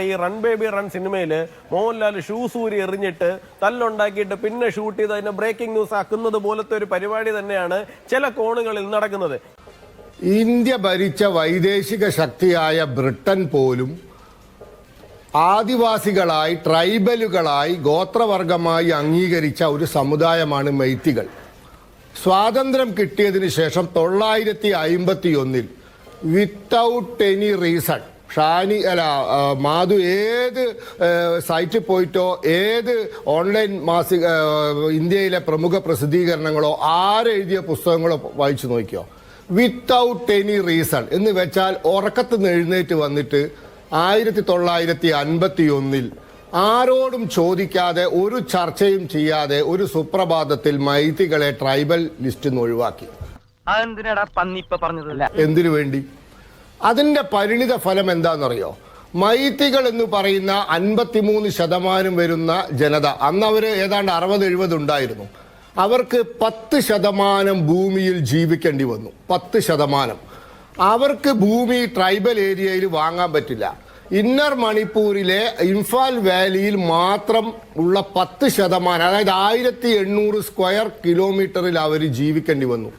ഈ run baby run സിനിമയിൽ Mohanlal shoe സൂരി എറിഞ്ഞിട്ട് തല്ലുണ്ടാക്കിയിട്ട് പിന്നെ ഷൂട്ട് ചെയ്ത് അതിനെ ബ്രേക്കിംഗ് ന്യൂസ് ആക്കുന്നത് പോലത്തെ ഒരു പരിപാടി തന്നെയാണ് ചില കോണുകളിൽ നടക്കുന്നത്. ഇന്ത്യ ഭരിച്ച വൈദേശിക ശക്തിയായ ബ്രിട്ടൻ പോലും ആദിവാസികളായി ട്രൈബലുകളായി ഗോത്രവർഗമായി അംഗീകരിച്ച ഒരു സമുദായമാണ് മെയ്ത്തികൾ. സ്വാതന്ത്ര്യം കിട്ടിയതിനു ശേഷം തൊള്ളായിരത്തി അയിമ്പത്തി ഒന്നിൽ വിത്തൗട്ട് എനി റീസൺ ഷാനി അല്ല മാധു ഏത് സൈറ്റിൽ പോയിട്ടോ ഏത് ഓൺലൈൻ മാസിക ഇന്ത്യയിലെ പ്രമുഖ പ്രസിദ്ധീകരണങ്ങളോ ആരെഴുതിയ പുസ്തകങ്ങളോ വായിച്ചു നോക്കിയോ? വിത്തൗട്ട് എനി റീസൺ എന്ന് വെച്ചാൽ ഉറക്കത്ത് എഴുന്നേറ്റ് വന്നിട്ട് ആയിരത്തി തൊള്ളായിരത്തി അൻപത്തി ഒന്നിൽ ആരോടും ചോദിക്കാതെ ഒരു ചർച്ചയും ചെയ്യാതെ ഒരു സുപ്രഭാതത്തിൽ മൈത്തികളെ ട്രൈബൽ ലിസ്റ്റിൽ നിന്ന് ഒഴിവാക്കി. എന്തിനു വേണ്ടി? അതിന്റെ പരിണിത ഫലം എന്താണെന്നറിയോ? മൈത്തികൾ എന്ന് പറയുന്ന അൻപത്തിമൂന്ന് ശതമാനം വരുന്ന ജനത അന്ന് അവർ ഏതാണ്ട് അറുപത് എഴുപത് ഉണ്ടായിരുന്നു. അവർക്ക് പത്ത് ശതമാനം ഭൂമിയിൽ ജീവിക്കേണ്ടി വന്നു. പത്ത് ശതമാനം. അവർക്ക് ഭൂമി ട്രൈബൽ ഏരിയയിൽ വാങ്ങാൻ പറ്റില്ല. ഇന്നർ മണിപ്പൂരിലെ ഇംഫാൽ വാലിയിൽ മാത്രം ഉള്ള പത്ത് ശതമാനം അതായത് ആയിരത്തി എണ്ണൂറ് സ്ക്വയർ കിലോമീറ്ററിൽ അവർ ജീവിക്കേണ്ടി വന്നു.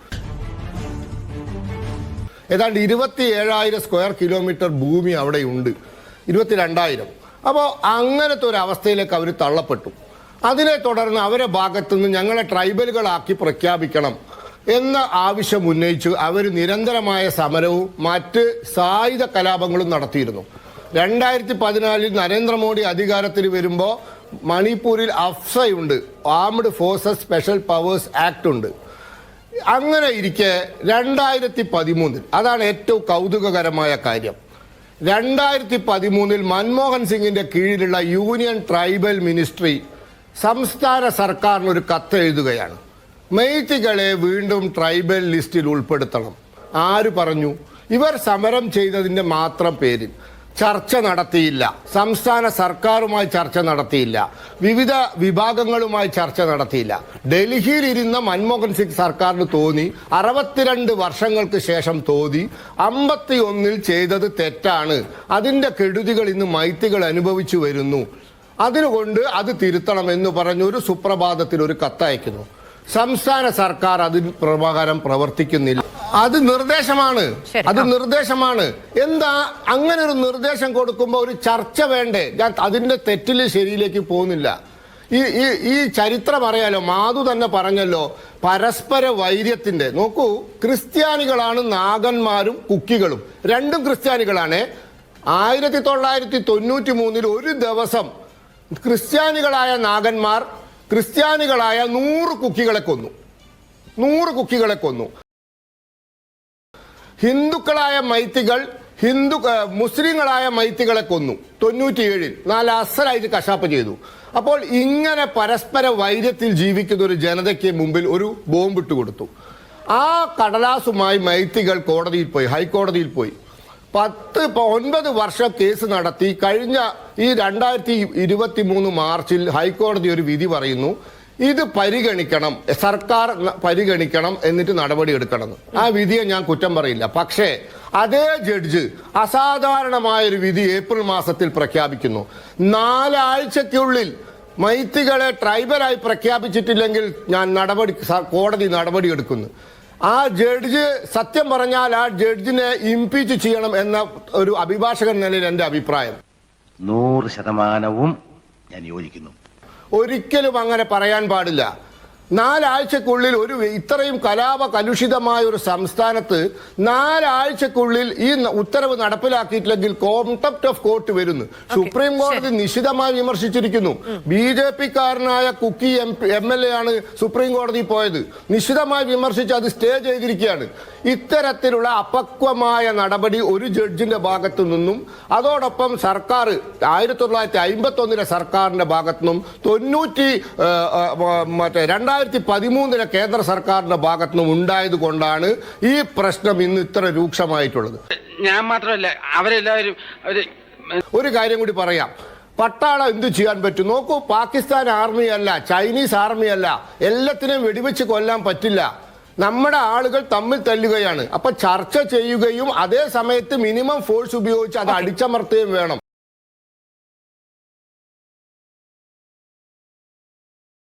ഏതാണ്ട് ഇരുപത്തി ഏഴായിരം സ്ക്വയർ കിലോമീറ്റർ ഭൂമി അവിടെയുണ്ട്. ഇരുപത്തിരണ്ടായിരം. അപ്പോൾ അങ്ങനത്തെ ഒരു അവസ്ഥയിലേക്ക് അവർ തള്ളപ്പെട്ടു. അതിനെ തുടർന്ന് അവരെ ഭാഗത്തു നിന്ന് ഞങ്ങളെ ട്രൈബലുകളാക്കി പ്രഖ്യാപിക്കണം എന്ന ആവശ്യം ഉന്നയിച്ച് അവർ നിരന്തരമായ സമരവും മറ്റ് സായുധ കലാപങ്ങളും നടത്തിയിരുന്നു. രണ്ടായിരത്തി പതിനാലിൽ നരേന്ദ്രമോദി അധികാരത്തിൽ വരുമ്പോൾ മണിപ്പൂരിൽ അഫ്സയുണ്ട്. Armed forces special powers act ഉണ്ട്. അങ്ങനെ ഇരിക്കെ രണ്ടായിരത്തി പതിമൂന്നിൽ അതാണ് ഏറ്റവും കൗതുകകരമായ കാര്യം. രണ്ടായിരത്തി പതിമൂന്നിൽ മൻമോഹൻ സിംഗിന്റെ കീഴിലുള്ള യൂണിയൻ ട്രൈബൽ മിനിസ്ട്രി സംസ്ഥാന സർക്കാരിന് ഒരു കത്ത് എഴുതുകയാണ് മെയ്ത്തികളെ വീണ്ടും ട്രൈബൽ ലിസ്റ്റിൽ ഉൾപ്പെടുത്തണം. ആര് പറഞ്ഞു? ഇവർ സമരം ചെയ്തതിന്റെ മാത്രം പേരിൽ. ചർച്ച നടത്തിയില്ല. സംസ്ഥാന സർക്കാരുമായി ചർച്ച നടത്തിയില്ല. വിവിധ വിഭാഗങ്ങളുമായി ചർച്ച നടത്തിയില്ല. ഡൽഹിയിൽ ഇരുന്ന മൻമോഹൻ സിംഗ് സർക്കാരിന് തോന്നി അറുപത്തിരണ്ട് വർഷങ്ങൾക്ക് ശേഷം തോന്നി അമ്പത്തി ഒന്നിൽ ചെയ്തത് തെറ്റാണ്. അതിന്റെ കെടുതികൾ ഇന്ന് മൈത്തികൾ അനുഭവിച്ചു വരുന്നു. അതിനുകൊണ്ട് അത് തിരുത്തണം എന്ന് പറഞ്ഞൊരു സുപ്രഭാതത്തിൽ ഒരു കത്തയക്കുന്നു. സംസ്ഥാന സർക്കാർ അതിന് പ്രകാരം പ്രവർത്തിക്കുന്നില്ല. അത് നിർദ്ദേശമാണ്. അത് നിർദ്ദേശമാണ്. എന്താ അങ്ങനെ ഒരു നിർദ്ദേശം കൊടുക്കുമ്പോൾ ഒരു ചർച്ച വേണ്ടേ? ഞാൻ അതിന്റെ തെറ്റിൽ ശരിയിലേക്ക് പോകുന്നില്ല. ഈ ഈ ഈ ചരിത്രം അറിയാലോ മാധു തന്നെ പറഞ്ഞല്ലോ പരസ്പര വൈര്യത്തിന്റെ നോക്കൂ ക്രിസ്ത്യാനികളാണ് നാഗന്മാരും കുക്കികളും. രണ്ടും ക്രിസ്ത്യാനികളാണ്. ആയിരത്തി തൊള്ളായിരത്തി തൊണ്ണൂറ്റി മൂന്നിൽ ഒരു ദിവസം ക്രിസ്ത്യാനികളായ നാഗന്മാർ ക്രിസ്ത്യാനികളായ നൂറ് കുക്കികളെ കൊന്നു. നൂറ് കുക്കികളെ കൊന്നു. ഹിന്ദുക്കളായ മൈത്തികൾ ഹിന്ദു മുസ്ലിങ്ങളായ മൈത്തികളെ കൊന്നു. തൊണ്ണൂറ്റിയേഴിൽ നാല് അസലായിട്ട് കശാപ്പ് ചെയ്തു. അപ്പോൾ ഇങ്ങനെ പരസ്പര വൈര്യത്തിൽ ജീവിക്കുന്ന ഒരു ജനതയ്ക്ക് മുമ്പിൽ ഒരു ബോംബിട്ട് കൊടുത്തു. ആ കടലാസുമായി മൈത്തികൾ കോടതിയിൽ പോയി ഹൈക്കോടതിയിൽ പോയി. പത്ത് ഒൻപത് വർഷം കേസ് നടത്തി. കഴിഞ്ഞ ഈ രണ്ടായിരത്തി ഇരുപത്തി മൂന്ന് മാർച്ചിൽ ഹൈക്കോടതി ഒരു വിധി പറയുന്നു ഇത് പരിഗണിക്കണം. സർക്കാർ പരിഗണിക്കണം എന്നിട്ട് നടപടി എടുക്കണം. ആ വിധിയെ ഞാൻ കുറ്റം പറയില്ല. പക്ഷേ അതേ ജഡ്ജ് അസാധാരണമായ ഒരു വിധി ഏപ്രിൽ മാസത്തിൽ പ്രഖ്യാപിക്കുന്നു. നാലാഴ്ചയ്ക്കുള്ളിൽ മൈത്തികളെ ട്രൈബലായി പ്രഖ്യാപിച്ചിട്ടില്ലെങ്കിൽ ഞാൻ നടപടി കോടതി നടപടി എടുക്കുന്നു. ആ ജഡ്ജ് സത്യം പറഞ്ഞാൽ ആ ജഡ്ജിനെ ഇംപീച്ച് ചെയ്യണം എന്ന ഒരു അഭിഭാഷകൻ നിലയിൽ എന്റെ അഭിപ്രായം. നൂറ് ശതമാനവും ഞാൻ യോജിക്കുന്നു. ഒരിക്കലും അങ്ങനെ പറയാൻ പാടില്ല. നാലാഴ്ചക്കുള്ളിൽ ഒരു ഇത്രയും കലാപ കലുഷിതമായ ഒരു സംസ്ഥാനത്ത് നാലാഴ്ചക്കുള്ളിൽ ഈ ഉത്തരവ് നടപ്പിലാക്കിയിട്ടില്ലെങ്കിൽ കോൺസെപ്റ്റ് ഓഫ് കോർട്ട് വരുന്നു. സുപ്രീം കോടതി നിശിതമായി വിമർശിച്ചിരിക്കുന്നു. ബി ജെ പി കാരനായ Kuki M M L A ആണ് സുപ്രീം കോടതി പോയത്. നിശിതമായി വിമർശിച്ച് അത് സ്റ്റേ ചെയ്തിരിക്കുകയാണ്. ഇത്തരത്തിലുള്ള അപക്വമായ നടപടി ഒരു ജഡ്ജിന്റെ ഭാഗത്തു നിന്നും അതോടൊപ്പം സർക്കാർ ആയിരത്തി തൊള്ളായിരത്തി അമ്പത്തി ഒന്നിലെ സർക്കാരിന്റെ ഭാഗത്തു നിന്നും തൊണ്ണൂറ്റി മറ്റേ രണ്ടായിരത്തി പതിമൂന്നിലെ കേന്ദ്ര സർക്കാരിന്റെ ഭാഗത്തു നിന്നും ഉണ്ടായത് കൊണ്ടാണ് ഈ പ്രശ്നം ഇന്ന് ഇത്ര രൂക്ഷമായിട്ടുള്ളത്. ഞാൻ മാത്രമല്ല അവരെല്ലാവരും ഒരു കാര്യം കൂടി പറയാം. പട്ടാളം എന്ത് ചെയ്യാൻ പറ്റും? നോക്കൂ പാകിസ്ഥാൻ ആർമി അല്ല ചൈനീസ് ആർമി അല്ല എല്ലാത്തിനെയും വെടിവെച്ച് കൊല്ലാൻ പറ്റില്ല. നമ്മുടെ ആളുകൾ തമ്മിൽ തല്ലുകയാണ്. അപ്പൊ ചർച്ച ചെയ്യുകയും അതേ സമയത്ത് മിനിമം ഫോഴ്സ് ഉപയോഗിച്ച് അത് അടിച്ചമർത്തുകയും വേണം.